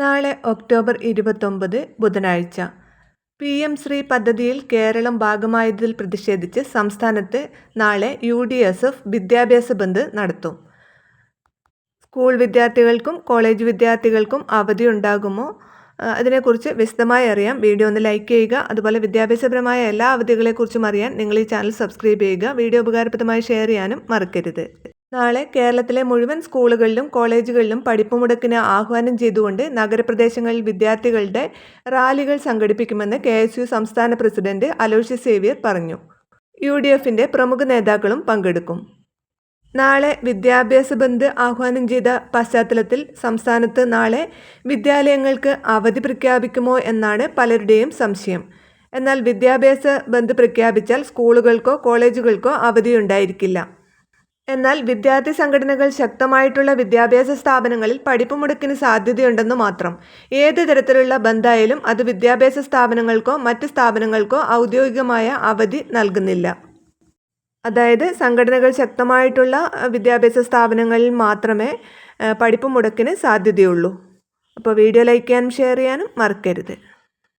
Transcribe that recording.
നാളെ ഒക്ടോബർ ഇരുപത്തൊമ്പത് ബുധനാഴ്ച. പി എം ശ്രീ പദ്ധതിയിൽ കേരളം ഭാഗമായതിൽ പ്രതിഷേധിച്ച് സംസ്ഥാനത്ത് നാളെ യു ഡി എസ് എഫ് വിദ്യാഭ്യാസ ബന്ദ് നടത്തും. സ്കൂൾ വിദ്യാർത്ഥികൾക്കും കോളേജ് വിദ്യാർത്ഥികൾക്കും അവധി ഉണ്ടാകുമോ അതിനെക്കുറിച്ച് വിശദമായി അറിയാം. വീഡിയോ ഒന്ന് ലൈക്ക് ചെയ്യുക. അതുപോലെ വിദ്യാഭ്യാസപരമായ എല്ലാ അവധികളെക്കുറിച്ചും അറിയാൻ നിങ്ങൾ ഈ ചാനൽ സബ്സ്ക്രൈബ് ചെയ്യുക. വീഡിയോ ഉപകാരപ്രദമായി ഷെയർ ചെയ്യാനും മറക്കരുത്. നാളെ കേരളത്തിലെ മുഴുവൻ സ്കൂളുകളിലും കോളേജുകളിലും പഠിപ്പുമുടക്കിന് ആഹ്വാനം ചെയ്തുകൊണ്ട് നഗരപ്രദേശങ്ങളിൽ വിദ്യാർത്ഥികളുടെ റാലികൾ സംഘടിപ്പിക്കുമെന്ന് കെ സംസ്ഥാന പ്രസിഡന്റ് അലോഷ്യ സേവ്യർ പറഞ്ഞു. യു ഡി എഫിന്റെ പ്രമുഖ നേതാക്കളും പങ്കെടുക്കും. നാളെ വിദ്യാഭ്യാസ ബന്ദ് ആഹ്വാനം ചെയ്ത പശ്ചാത്തലത്തിൽ സംസ്ഥാനത്ത് നാളെ വിദ്യാലയങ്ങൾക്ക് അവധി പ്രഖ്യാപിക്കുമോ എന്നാണ് പലരുടെയും സംശയം. എന്നാൽ വിദ്യാഭ്യാസ ബന്ദ് പ്രഖ്യാപിച്ചാൽ സ്കൂളുകൾക്കോ കോളേജുകൾക്കോ അവധിയുണ്ടായിരിക്കില്ല. എന്നാൽ വിദ്യാർത്ഥി സംഘടനകൾ ശക്തമായിട്ടുള്ള വിദ്യാഭ്യാസ സ്ഥാപനങ്ങളിൽ പഠിപ്പ് മുടക്കിന് സാധ്യതയുണ്ടെന്ന് മാത്രം. ഏത് തരത്തിലുള്ള ബന്ധായാലും അത് വിദ്യാഭ്യാസ സ്ഥാപനങ്ങൾക്കോ മറ്റ് സ്ഥാപനങ്ങൾക്കോ ഔദ്യോഗികമായ അവധി നൽകുന്നില്ല. അതായത് സംഘടനകൾ ശക്തമായിട്ടുള്ള വിദ്യാഭ്യാസ സ്ഥാപനങ്ങളിൽ മാത്രമേ പഠിപ്പ് മുടക്കിന് സാധ്യതയുള്ളൂ. അപ്പോൾ വീഡിയോ ലൈക്ക് ചെയ്യാനും ഷെയർ ചെയ്യാനും മറക്കരുത്.